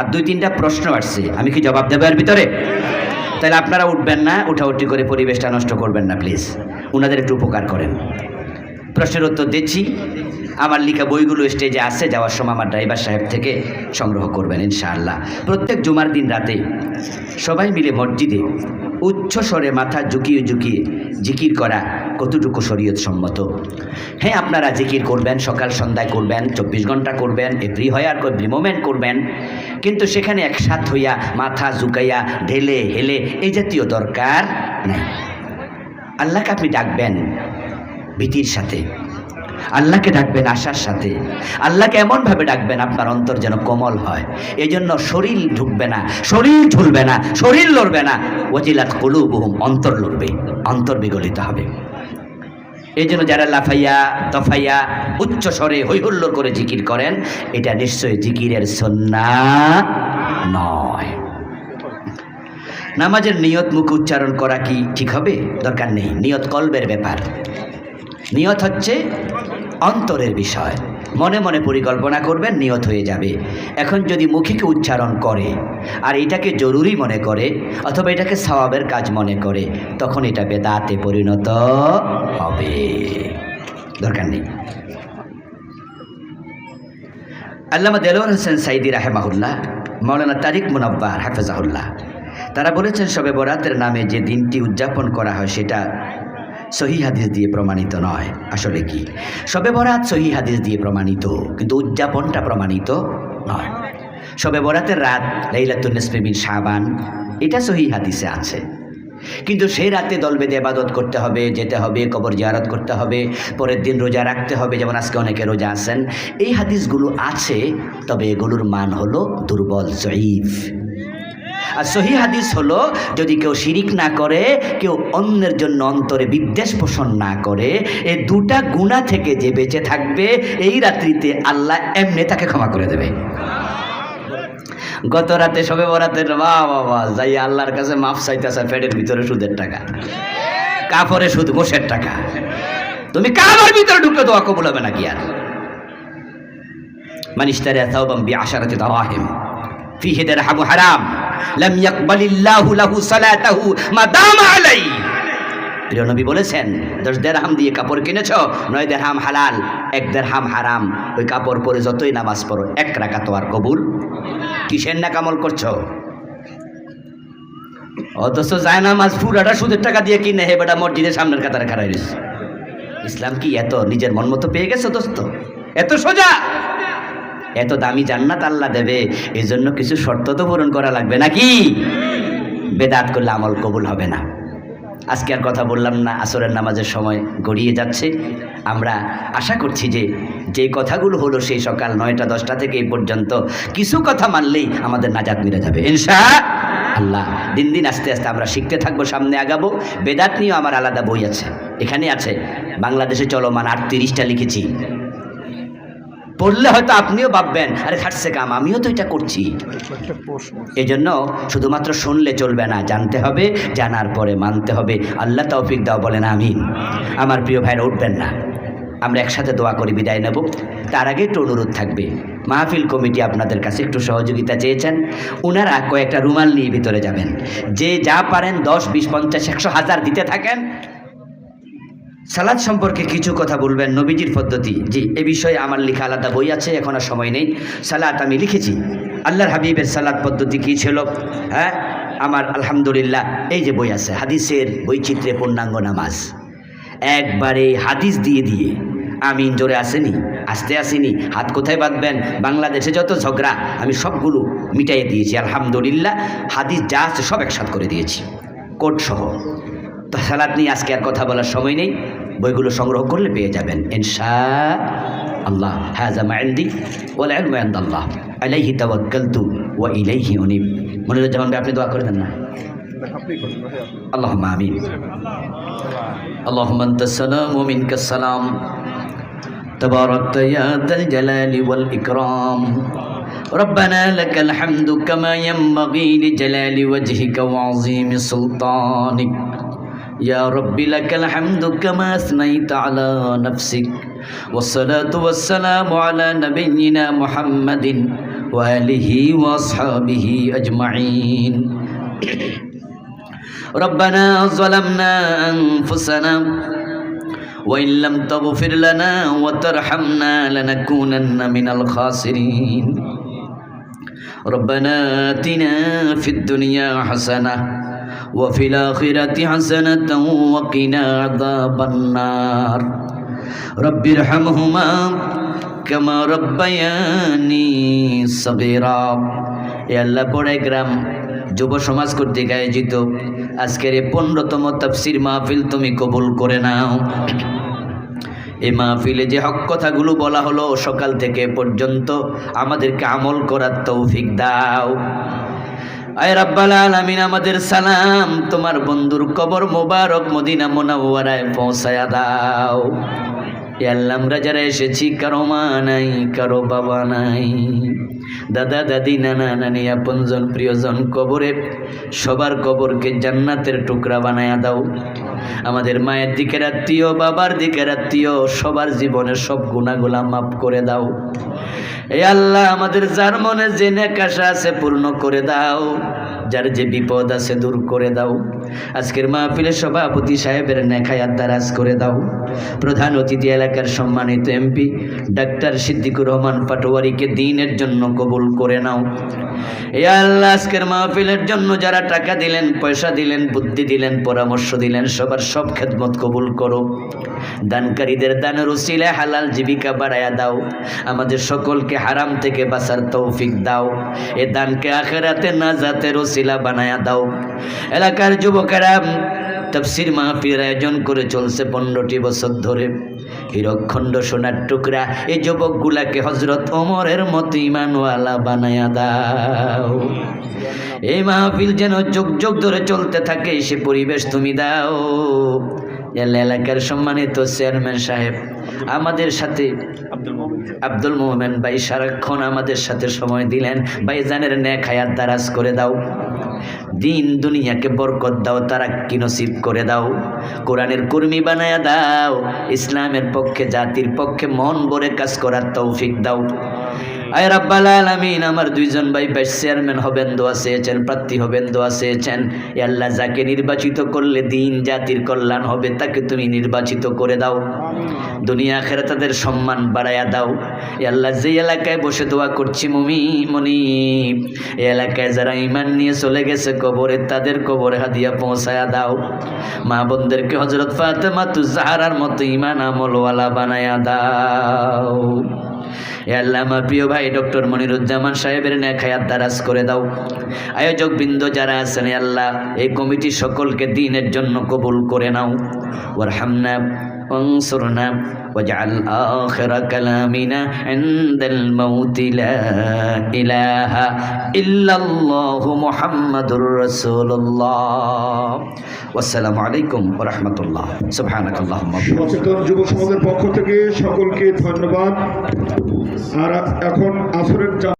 আর দুই তিনটা প্রশ্ন আসছে। আমি কি জবাব দেবো এর ভিতরে? তাহলে আপনারা উঠবেন না, উঠাউঠি করে পরিবেশটা নষ্ট করবেন না প্লিজ ওনাদের একটু উপকার করেন। প্রশ্নের উত্তর দিচ্ছি। আমার লিখা বইগুলো স্টেজে আসছে যাওয়ার সময় আমার ড্রাইভার সাহেব থেকে সংগ্রহ করবেন, ইনশাআল্লাহ। প্রত্যেক জুমার দিন রাতে সবাই মিলে মসজিদে উচ্চ স্বরে মাথা ঝুঁকিয়ে ঝুঁকিয়ে জিকির করা কতটুকু শরীয়ত সম্মত? হ্যাঁ আপনারা জিকির করবেন, সকাল সন্ধ্যায় করবেন, চব্বিশ ঘণ্টা করবেন, এভরি হয়ার এভরি মোমেন্ট করবেন। কিন্তু সেখানে একসাথ হইয়া মাথা ঝুঁকাইয়া ঢেলে হেলে এই জাতীয় দরকার নাই। আল্লাহকে আপনি ডাকবেন ভীতির সাথে। আল্লাহকে ডাকবেন আশার সাথে। আল্লাহকে এমনভাবে ডাকবেন আপনার অন্তর যেন কোমল হয়। এই জন্য শরীর ঢুকবে না, শরীর ঝুলবে না, শরীর লড়বে না। ওজিলাত কলু বহুম অন্তর লড়বে, অন্তর বিগলিত হবে। এই জন্য যারা লাফাইয়া দফাইয়া উচ্চ স্বরে হৈহুল্লোর করে জিকির করেন, এটা নিশ্চয়ই জিকিরের সন্না নয়। নামাজের নিয়ত মুখ উচ্চারণ করা কি ঠিক হবে? দরকার নেই, নিয়ত কল্পের ব্যাপার। নিয়ত হচ্ছে অন্তরের বিষয়। মনে মনে পরিকল্পনা করবেন নিয়ত হয়ে যাবে। এখন যদি মুখিকে উচ্চারণ করে, আর এটাকে জরুরি মনে করে, অথবা এটাকে সওয়াবের কাজ মনে করে, তখন এটা বেদাতে পরিণত হবে। দরকার নেই। আল্লামা দেলোয়ার হোসেন সাইদি রাহেমাহুল্লাহ মৌলানা তারিক মুনব্বার হাফেজাহুল্লাহ, তারা বলেছেন সবে বরাতের নামে যে দিনটি উদযাপন করা হয়, সেটা সহি হাদিস দিয়ে প্রমাণিত নয়। আসলে কি? সবে বরাত সহি হাদিস দিয়ে প্রমাণিত, কিন্তু উদযাপনটা প্রমাণিত নয়। সবে বরাতের রাত লাইলাতুল নিসফেমিন শাবান, এটা সহি হাদিসে আছে। কিন্তু সেই রাতে দল বেঁধে আবাদত করতে হবে, যেতে হবে, কবর জিয়ারত করতে হবে, পরের দিন রোজা রাখতে হবে, যেমন আজকে অনেকে রোজা আছেন। এই হাদিসগুলো আছে, তবে এগুলোর মান হলো দুর্বল, জয়ীফ। আর সহি হাদিস হলো, যদি কেউ শিরিক না করে, কেউ অন্যের জন্য অন্তরে বিদ্বেষ পোষণ না করে এই দুটা গুণা থেকে যে বেঁচে থাকবে, এই রাত্রিতে আল্লাহ এমনি তাকে ক্ষমা করে দেবে। গত রাতে সবে বরাতের বা বাবা, যাই আল্লাহর কাছে মাফ চাইতেছে, পেটের ভিতরে সুদের টাকা। কাপড়ে সুদ গোসের টাকা। তুমি কাবার ভিতরে ঢুকলে দোয়া কবুল হবে নাকি আর? মানিস্তারে তাওবাম বি আশারাতি ফি ফিহি হাবু হারাম। লাম ইয়াকবালিল্লাহু লাহু সালাতাহু মা দামা প্রিয় নবী বলেছেন, দশ দেড়হাম দিয়ে কাপড় কিনেছ, নয় দেড়হাম হালাল, এক দেড়হাম হারাম। ওই কাপড় পরে যতই নামাজ পড়ো, এক রাখা তো আর কবুল। কিসের করছ? অথচ যায় নামাজ পুরাটা সুদের টাকা দিয়ে কিনে, হে বেটা মসজিদের সামনের কাতারে খাড়াই ইসলাম কি এত নিজের মন মতো পেয়ে গেছে, দোস্ত? এত সোজা? এত দামি জান্নাত আল্লাহ দেবে এই জন্য কিছু শর্ত তো পূরণ করা লাগবে নাকি? বেদাত করলে আমল কবুল হবে না। আজকে আর কথা বললাম না, আসরের নামাজের সময় গড়িয়ে যাচ্ছে। আমরা আশা করছি যে যে কথাগুলো হলো সেই সকাল নয়টা, দশটা থেকে এই পর্যন্ত কিছু কথা মানলেই আমাদের নাজাত মিলে যাবে। ইনশা আল্লাহ, দিন দিন আস্তে আস্তে আমরা শিখতে থাকব, সামনে আগাবো। বেদাত নিয়েও আমার আলাদা বই আছে। এখানে আছে, বাংলাদেশে চলমান আটত্রিশটা লিখেছি। পড়লে হয়তো আপনিও ভাববেন, আরে খাটছে কাম, আমিও তো এটা করছি। এই জন্য শুধুমাত্র শুনলে চলবে না, জানতে হবে, জানার পরে মানতে হবে। আল্লাহ তৌফিক দাও, বলেন আমিন। আমার প্রিয় ভাইরা উঠবেন না। আমরা একসাথে দোয়া করে, বিদায় নেব। তার আগে একটু অনুরোধ থাকবে। মাহফিল কমিটি আপনাদের কাছে একটু সহযোগিতা চেয়েছেন। ওনারা কয়েকটা রুমাল নিয়ে ভিতরে যাবেন। যে যা পারেন দশ, বিশ, পঞ্চাশ, একশো, হাজার দিতে থাকেন। সালাদ সম্পর্কে কিছু কথা বলবেন নবীজির পদ্ধতি। জি, এ বিষয়ে আমার লেখা আলাদা বই আছে, এখন আর সময় নেই। সালাত আমি লিখেছি। আল্লাহর হাবিবের সালাদ পদ্ধতি কী ছিল? হ্যাঁ আমার আলহামদুলিল্লাহ এই যে বই আছে, হাদিসের বৈচিত্র্যে পূর্ণাঙ্গ নামাজ। একবারে হাদিস দিয়ে দিয়ে আমি জোরে আসেনি, আসতে আসেনি, হাত কোথায় বাঁধবেন? বাংলাদেশে যত ঝগড়া, আমি সবগুলো মিটাইয়ে দিয়েছি, আলহামদুলিল্লাহ, হাদিস যা আছে সব একসাথ করে দিয়েছি। কোট সহ তো সালাদ নিয়ে আজকে আর কথা বলার সময় নেই বইগুলো সংগ্রহ করলে পেয়ে যাবেন ইনশা আল্লাহ হাজা মাইন্দি ওয়াল ইলমু ইনদাল্লাহ আলাইহি তাওয়াক্কালতু ওয়া ইলাইহি উনিব মনিরুজ্জামান ভাই আপনি দোয়া করে দেন না اللهم آمين اللهم أنت السلام ومنك السلام تباركت يا ذا الجلال والإكرام ربنا لك الحمد كما ينبغي لجلال وجهك وعظيم سلطانك يا رب لك الحمد كما أثنيت على نفسك. والصلاة والسلام على نبينا محمد وآله وأصحابه أجمعين. ربنا ظلمنا أنفسنا وإن لم تغفر لنا وترحمنا لنكونن من الخاسرين. ربنا آتنا في الدنيا حسنة وفي الآخرة حسنة وقنا عذاب النار رب ارحمهما كما ربياني صغيرا এ আল্লাহ পড়ে গ্রাম যুব সমাজ কর্তৃক আয়োজিত আজকের এই পনেরোতম তফসির মাহফিল তুমি কবুল করে নাও এই মাহফিলে যে হক কথাগুলো বলা হলো সকাল থেকে পর্যন্ত আমাদেরকে আমল করার তৌফিক দাও আয় রাব্বাল আলামিন, আমাদের সালাম। তোমার বন্ধুর কবর মোবারক মদিনা মোনাওয়ারায় পৌঁছায়া দাও। এল্লাম আমরা যারা এসেছি, কারও মা নাই, কারও বাবা নাই। দাদা, দাদি, নানা, নানি, আপনজন, প্রিয়জন কবরে সবার কবরকে জান্নাতের টুকরা বানায়া দাও। আমাদের মায়ের দিকে আত্মীয়, বাবার দিকের আত্মীয়, সবার জীবনের সব গুণাগুলা মাফ করে দাও। এ আল্লাহ আমাদের যার মনে যে নেকাশা আছে পূর্ণ করে দাও। যার যে বিপদ আছে দূর করে দাও। আজকের মাহফিলের সভাপতি সাহেবের নেখায়াত দারাজ করে দাও। প্রধান অতিথি এলাকার সম্মানিত এমপি ডাক্তার সিদ্দিকুর রহমান পাটোয়ারিকে দিনের জন্য কবুল করে নাও। এ আল্লাহ, আজকের মাহফিলের জন্য যারা টাকা দিলেন, পয়সা দিলেন, বুদ্ধি দিলেন, পরামর্শ দিলেন, সবার সব খেদমত কবুল করো। দানকারীদের দানের উসিলে হালাল জীবিকা বাড়ায়া দাও। আমাদের সকলকে হারাম থেকে বাঁচার তৌফিক দাও। এ দানকে আখেরাতে না যাতে জাতের উসিলা বানায়া দাও। এলাকার যুবকেরা তফসির মাহফিলের আয়োজন করে চলছে পনেরোটি বছর ধরে। হীরকখণ্ড সোনার টুকরা এই যুবকগুলাকে হজরত ওমরের মতো ইমানওয়ালা বানায়া দাও। এই মাহফিল যেন যোগ যোগ ধরে চলতে থাকে, সে পরিবেশ তুমি দাও। এলাকার সম্মানিত চেয়ারম্যান সাহেব আমাদের সাথে আব্দুল মোহামেন ভাই সারাক্ষণ আমাদের সাথে সময় দিলেন। ভাই জানের ন্যাক হায়াত দারাজ করে দাও। দিন দুনিয়াকে বরকত দাও তারা কি নসিব করে দাও। কোরআনের কর্মী বানায়া দাও ইসলামের পক্ষে জাতির পক্ষে মন ভরে কাজ করার তৌফিক দাও। আয় রাব্বাল আলামিন আমার দুইজন ভাই ভাইস চেয়ারম্যান হবেন দোয়া চেয়েছেন প্রার্থী হবেন দোয়া চেয়েছেন। এ আল্লাহ যাকে নির্বাচিত করলে দিন জাতির কল্যাণ হবে তাকে তুমি নির্বাচিত করে দাও। দুনিয়া আখেরা তাদের সম্মান বাড়ায়া দাও। এ আল্লাহ যে এলাকায় বসে দোয়া করছি মুমি মনি এই এলাকায় যারা ইমান নিয়ে চলে গেছে কবরে তাদের কবরে হাদিয়া পৌঁছায়া দাও। মা বোনদেরকে হজরত ফাতেমা তু জাহারার মতো ইমান আমলওয়ালা বানায়া দাও। এ আল্লাহ আমার প্রিয় ভাই ডক্টর মনিরুজ্জামান সাহেবের নেখায়াত দারাজ করে দাও। আয়োজক বৃন্দ যারা আছেন, এ আল্লাহ, এই কমিটি সকলকে দিনের জন্য কবুল করে নাও। ওরহামনা وانصرنا واجعل آخر كلامنا عند الموت لا إله إلا الله محمد رسول الله والسلام عليكم ورحمة الله سبحانك اللهم وبحمدك সচেতন যুব সমাজের পক্ষ থেকে সকলকে ধন্যবাদ আর এখন আসরের চা-